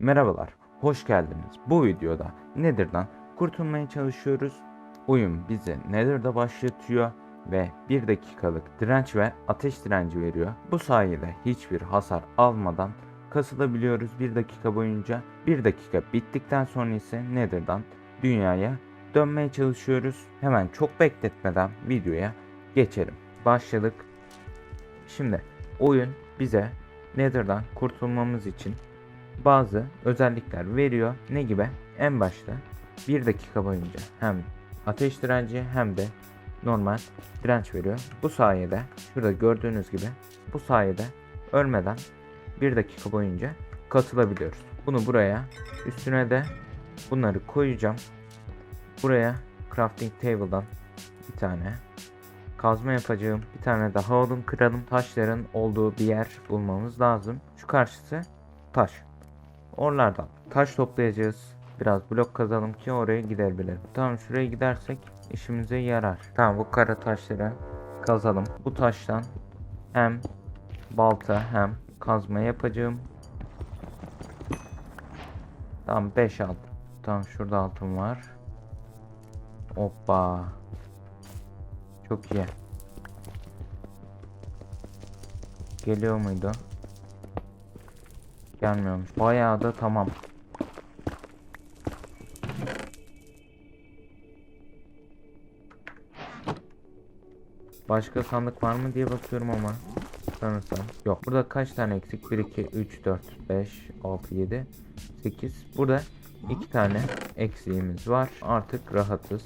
Merhabalar, hoş geldiniz. Bu videoda Nether'dan kurtulmaya çalışıyoruz. Oyun bize Nether'da başlatıyor ve 1 dakikalık direnç ve ateş direnci veriyor. Bu sayede hiçbir hasar almadan kasılabiliyoruz 1 dakika boyunca. 1 dakika bittikten sonra ise Nether'dan dünyaya dönmeye çalışıyoruz. Hemen çok bekletmeden videoya geçelim. Başladık. Şimdi oyun bize Nether'dan kurtulmamız için bazı özellikler veriyor. Ne gibi? En başta 1 dakika boyunca hem ateş direnci hem de normal direnç veriyor. Bu sayede şurada gördüğünüz gibi bu sayede ölmeden 1 dakika boyunca katılabiliyoruz. Bunu buraya üstüne de bunları koyacağım. Buraya crafting table'dan bir tane kazma yapacağım. Bir tane daha odun kıralım. Taşların olduğu bir yer bulmamız lazım. Şu karşısı taş. Oralardan taş toplayacağız. Biraz blok kazalım ki oraya gidebilelim. Tamam şuraya gidersek işimize yarar. Tamam bu kara taşları kazalım. Bu taştan hem balta hem kazma yapacağım. Tamam 5 altın. Tamam şurada altın var. Hoppa. Çok iyi. Geliyor muydu? Gelmiyormuş. Bayağı da tamam. Başka sandık var mı diye bakıyorum ama sanırsam yok. Burada kaç tane eksik? 1 2 3 4 5 6 7 8. Burada 2 tane eksiğimiz var. Artık rahatız.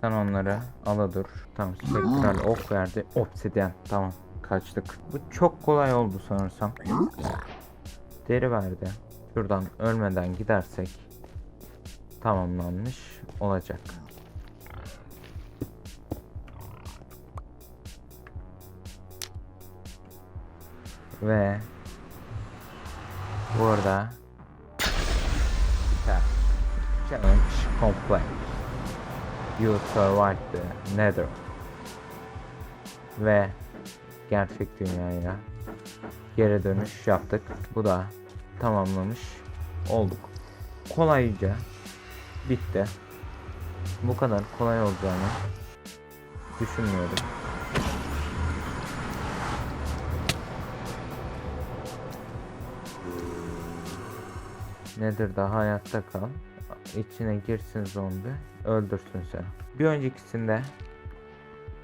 Sen onları ala dur. Tamam spektral ok verdi. Obsidian. Tamam kaçtık. Bu çok kolay oldu sanırsam. Deri verdi. Şuradan ölmeden gidersek tamamlanmış olacak. Ve burada challenge complete. You survived the nether. Ve gerçek dünyaya geri dönüş yaptık. Bu da tamamlamış olduk. Kolayca bitti. Bu kadar kolay olacağını düşünmüyordum. Nedir daha hayatta kal. İçine girsin zombi. Öldürsün seni. Bir öncekisinde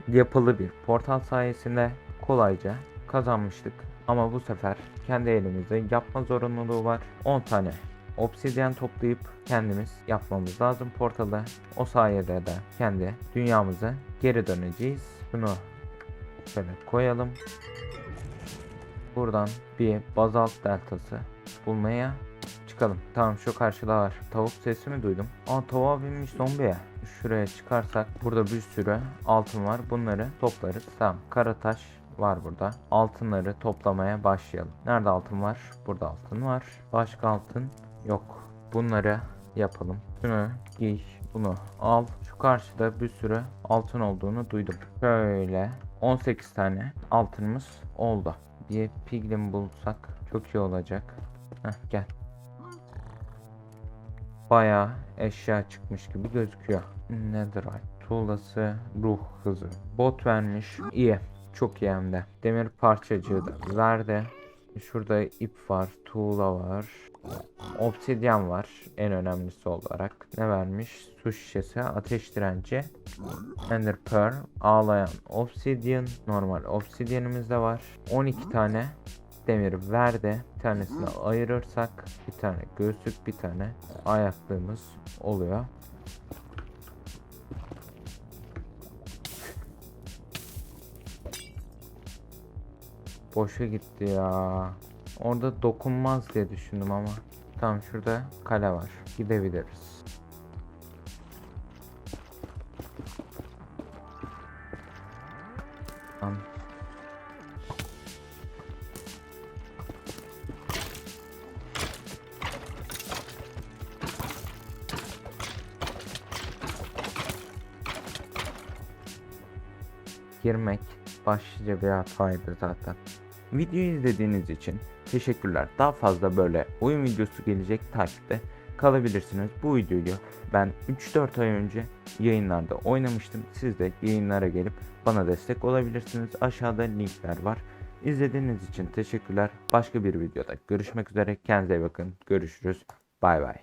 yapılı bir portal sayesinde kolayca kazanmıştık. Ama bu sefer kendi elimizde yapma zorunluluğu var. 10 tane obsidyen toplayıp kendimiz yapmamız lazım portalı. O sayede de kendi dünyamıza geri döneceğiz. Bunu şöyle koyalım. Buradan bir bazalt deltası bulmaya çıkalım. Tamam şu karşıda var. Tavuk sesi mi duydum? Aa tavuğa binmiş zombiye. Şuraya çıkarsak burada bir sürü altın var. Bunları toplarız. Tamam karataş var burada. Altınları toplamaya başlayalım. Nerede altın var? Burada altın var. Başka altın yok. Bunları yapalım. Şunu giy. Bunu al. Şu karşıda bir sürü altın olduğunu duydum. Şöyle 18 tane altınımız oldu. Bir piglin bulsak çok iyi olacak. Heh, gel. Bayağı eşya çıkmış gibi gözüküyor. Netherite tuğlası ruh hızı. Bot vermiş. İyi. Çok iyi hem de. Demir parçacığı da verdi. Şurada ip var. Tuğla var. Obsidyen var. En önemlisi olarak. Ne vermiş? Su şişesi. Ateş direnci. Ender Pearl. Ağlayan Obsidian. Normal Obsidyenimiz de var. 12 tane demir verdi. Bir tanesini ayırırsak bir tane göğüslük bir tane ayaklığımız oluyor. Boşa gitti ya. Orada dokunmaz diye düşündüm ama. Tamam şurada kale var. Gidebiliriz. Tamam. girmek başlıca bir hataydı zaten. Videoyu izlediğiniz için Teşekkürler. Daha fazla böyle oyun videosu gelecek takipte kalabilirsiniz. Bu videoyu ben 3-4 ay önce yayınlarda oynamıştım. Siz de yayınlara gelip bana destek olabilirsiniz. Aşağıda linkler var. İzlediğiniz için teşekkürler. Başka bir videoda görüşmek üzere. Kendinize bakın. Görüşürüz. Bay bay.